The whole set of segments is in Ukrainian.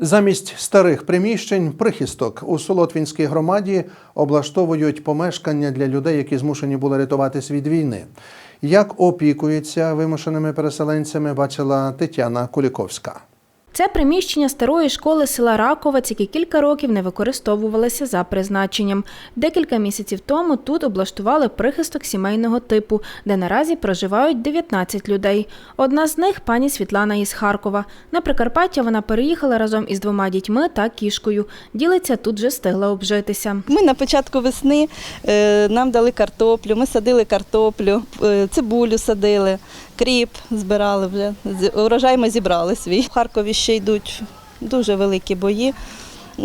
Замість старих приміщень прихисток у Солотвінській громаді облаштовують помешкання для людей, які змушені були рятуватись від війни. Як опікуються вимушеними переселенцями, бачила Тетяна Куліковська. Це приміщення старої школи села Раковець, які кілька років не використовувалися за призначенням. Декілька місяців тому тут облаштували прихисток сімейного типу, де наразі проживають 19 людей. Одна з них пані Світлана із Харкова. На Прикарпаття вона переїхала разом із двома дітьми та кішкою. Ділиться тут вже встигла обжитися. Ми на початку весни е, нам дали картоплю, ми садили картоплю, е, цибулю садили, кріп збирали вже. Урожай ми зібрали свій. В Харкові ще йдуть дуже великі бої,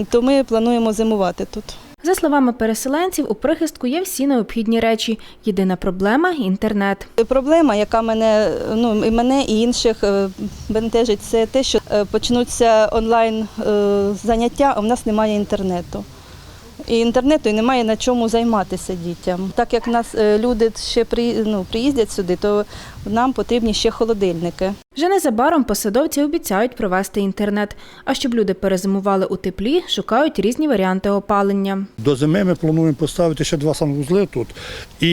то ми плануємо зимувати тут. За словами переселенців, у прихистку є всі необхідні речі. Єдина проблема інтернет. Проблема, яка мене, ну, і мене і інших е, бентежить, це те, що е, почнуться онлайн е, заняття, а в нас немає інтернету. І інтернету і немає на чому займатися дітям. Так як нас е, люди ще ну, приїздять сюди, то нам потрібні ще холодильники. Вже незабаром посадовці обіцяють провести інтернет. А щоб люди перезимували у теплі, шукають різні варіанти опалення. До зими ми плануємо поставити ще два санвузли тут. І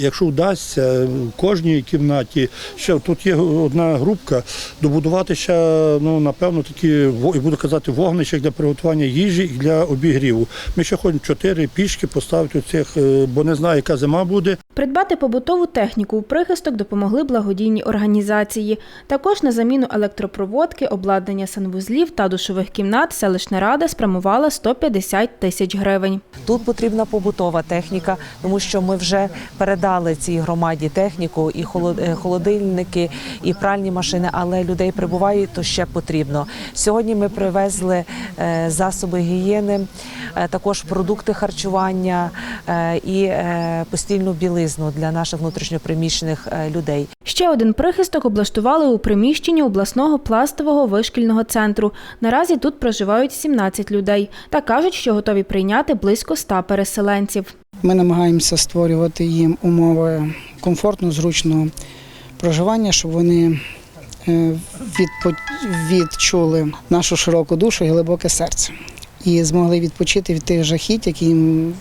якщо вдасться, в кожній кімнаті ще тут є одна групка, добудувати ще, ну напевно, такі і буду казати, вогнища для приготування їжі і для обігріву. Ми ще хочемо чотири пішки поставити у цих, е, бо не знаю, яка зима буде. Придбати побутову техніку у прихисток допомогли благодійні організації. Також на заміну електропроводки, обладнання санвузлів та душових кімнат селищна рада спрямувала 150 тисяч гривень. Тут потрібна побутова техніка, тому що ми вже передали цій громаді техніку, і е, холодильники, і пральні машини, але людей прибуває, то ще потрібно. Сьогодні ми привезли е, засоби гігієни, е, також продукти харчування і постільну білизну для наших внутрішньопереміщених е, людей. Ще один прихисток облаштували у приміщенні обласного пластового вишкільного центру. Наразі тут проживають 17 людей та кажуть, що готові прийняти близько 100 переселенців. Ми намагаємося створювати їм умови комфортного, зручного проживання, щоб вони е, відчули нашу широку душу і глибоке серце. І змогли відпочити від тих жахіть, які їм,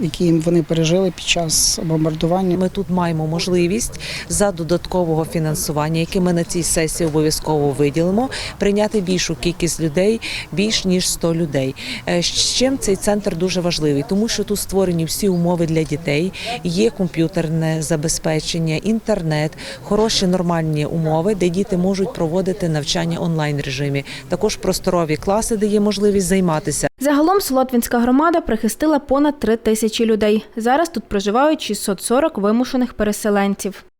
які вони пережили під час бомбардування. Ми тут маємо можливість за додаткового фінансування, яке ми на цій сесії обов'язково виділимо, прийняти більшу кількість людей, більш ніж 100 людей. Е, З чим цей центр дуже важливий, тому що тут створені всі умови для дітей, є комп'ютерне забезпечення, інтернет, хороші нормальні умови, де діти можуть проводити навчання онлайн режимі. Також просторові класи, де є можливість займатися. Загалом Солотвінська громада прихистила понад три тисячі людей. Зараз тут проживають 640 вимушених переселенців.